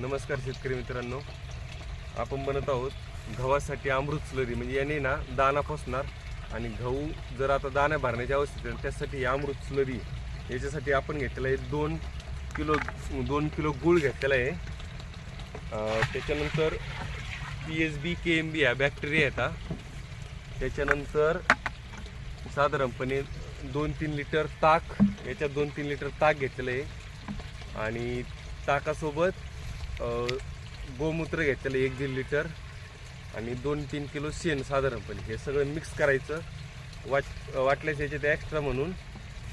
नमस्कार शेतकरी मित्रांनो. आपण बनत आहोत गव्हासाठी अमृत स्लरी. म्हणजे याने ना दाना फसणार आणि गहू जर आता दाण्या भरण्याच्या अवस्थेत आहे, त्यासाठी अमृत स्लरी याच्यासाठी आपण घेतलेला आहे. दोन किलो दोन किलो गूळ घेतलेला आहे. त्याच्यानंतर P S B K M B हा बॅक्टेरिया येतात त्याच्यानंतर साधारणपणे दोन तीन लिटर ताक याच्यात दोन तीन लिटर ताक घेतलेलं आहे. आणि ताकासोबत गोमूत्र घेतलेलं एक दीड लिटर आणि दोन तीन किलो शेण साधारणपणे. हे सगळं मिक्स करायचं. वाट वाटल्यास याच्यात एक्स्ट्रा म्हणून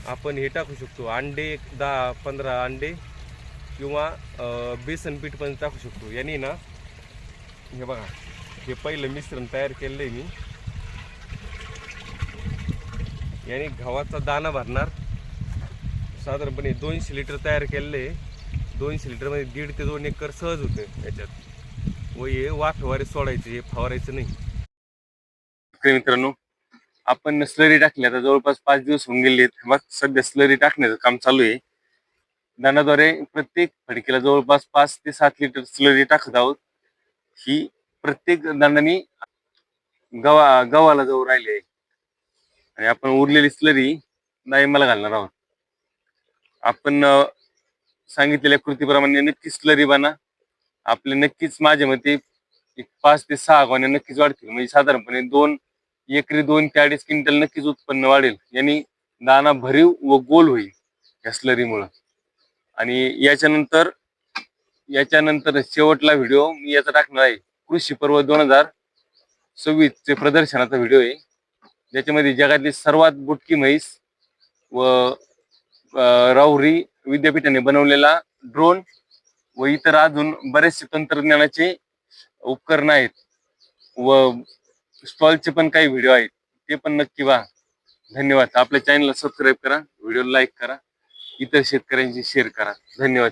आपण हे टाकू शकतो. अंडे एक दहा पंधरा अंडे किंवा बेसन पीठ पण टाकू शकतो. याने ना हे बघा हे पहिलं मिश्रण तयार केलेलं आहे मी. याने गव्हाचा दाणा भरणार. साधारणपणे दोनशे लिटर तयार केलेलं आहे दोनशे लिटरमध्ये दीड ते दोन एकर सहज होते याच्यात. व हे वाफेवारे सोडायचे हे फवारायचं नाही. मित्रांनो आपण स्लरी टाकली आता जवळपास पाच दिवस होऊन गेले सध्या स्लरी टाकण्याचं काम चालू आहे. दानाद्वारे प्रत्येक फडकेला जवळपास पाच ते सात लिटर स्लरी टाकत आहोत. ही प्रत्येक दांडानी गवा गव्हाला जवळ राहिले आहे. आणि आपण उरलेली स्लरी डाळिंबाला घालणार आहोत. आपण सांगितलेल्या कृतीप्रमाणे नक्कीच स्लरी बना. आपले नक्कीच माझ्या मते एक पाच ते सहा गोण्या नक्कीच वाढतील. म्हणजे साधारणपणे दोन एकरी दोन ते अडीच क्विंटल नक्कीच उत्पन्न वाढेल. यांनी दाना भरीव व गोल होईल या स्लरीमुळं आणि याच्यानंतर याच्यानंतर शेवटला व्हिडिओ मी याचा टाकणार आहे. कृषी पर्व दोन हजार सव्वीस चे प्रदर्शनाचा व्हिडिओ आहे. ज्याच्यामध्ये जगातली सर्वात बुटकी म्हैस व राहुरी विद्यापीठाने बनवलेला ड्रोन व इतर अजून बरेचसे तंत्रज्ञानाचे उपकरण आहेत. व स्टॉलचे पण काही व्हिडिओ आहेत. ते पण नक्की पहा. धन्यवाद. आपल्या चॅनलला सबस्क्राईब करा. व्हिडिओ लाईक करा. इतर शेतकऱ्यांशी शेअर करा. धन्यवाद.